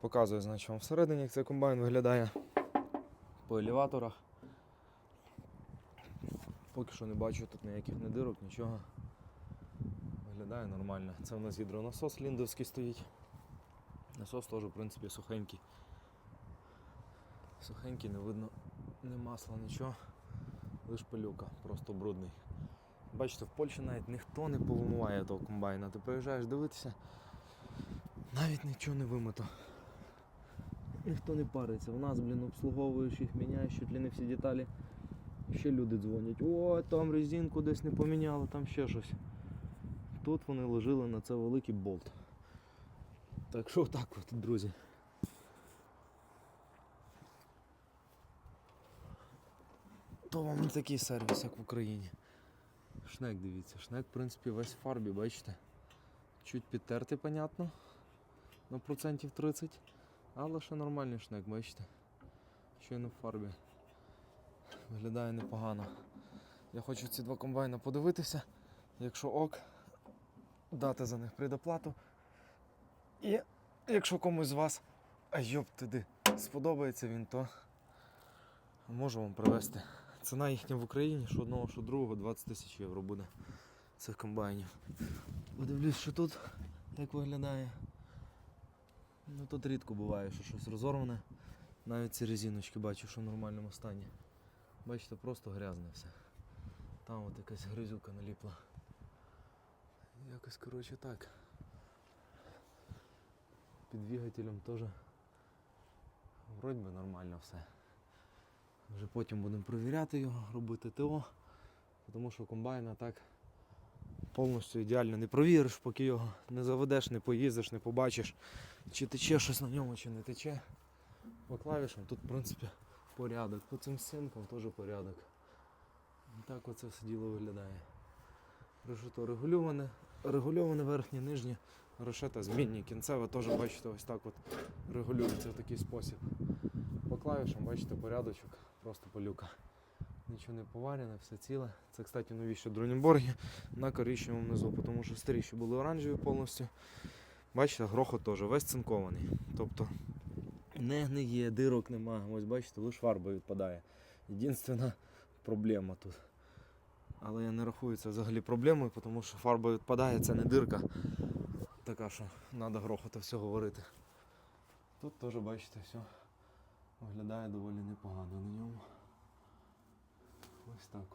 Показую, значить, вам всередині, як цей комбайн виглядає по елеваторах. Поки що не бачу тут ніяких не дирок, нічого. Виглядає нормально. Це у нас гідронасос ліндовський стоїть. Насос теж, в принципі, сухенький. Сухенький, не видно ні масла, нічого. Лиш пилюка, просто брудний. Бачите, в Польщі навіть ніхто не повимиває того комбайна. Ти приїжджаєш дивитися, навіть нічого не вимито. Ніхто не париться. У нас, блін, обслуговуєш їх, міняєш чуть ли не всі деталі. Ще люди дзвонять. О, там резинку десь не поміняли, там ще щось. Тут вони ложили на це великий болт. Так що так от, друзі. То вам не такий сервіс, як в Україні. Шнек, дивіться, шнек, в принципі, весь в фарбі, бачите? Чуть підтертий, понятно. На процентів 30. Але ще нормальний шнек, бачите? Щойно в фарбі. Виглядає непогано. Я хочу ці два комбайна подивитися. Якщо ок, дати за них предоплату. І якщо комусь з вас, а йоп туди, сподобається він, то можу вам привезти. Ціна їхня в Україні, що одного, що другого, 20 тисяч євро буде цих комбайнів. Подивлюсь, що тут як виглядає. Ну тут рідко буває, що щось розорване. Навіть ці резиночки бачу, що в нормальному стані. Бачите, просто грязне все. Там от якась гризюка наліпла. Якось коротше так. Під двигателем теж вроді би нормально все. Вже потім будемо перевіряти його, робити ТО, тому що комбайна так повністю ідеально не провіриш, поки його не заведеш, не поїздиш, не побачиш, чи тече щось на ньому, чи не тече. По клавішам тут в принципі порядок. По цим стінкам теж порядок. Так оце все діло виглядає. Решето регульоване, регульоване верхнє, нижнє, решета змінні. Кінцеве теж бачите, ось так от регулюється в такий спосіб. По клавішам бачите порядочок, просто полюка. Нічого не поварене, все ціле. Це, кстати, новіші Дронінборги на коричневому внизу, тому що старіші були оранжеві повністю. Бачите, грохот теж весь цинкований. Тобто не гниє, дирок нема. Ось бачите, лише фарба відпадає. Єдинственна проблема тут. Але я не рахую це взагалі проблемою, тому що фарба відпадає, це не дирка. Така, що треба грохота все говорити. Тут теж бачите, все виглядає доволі непогано на ньому. Ось так от.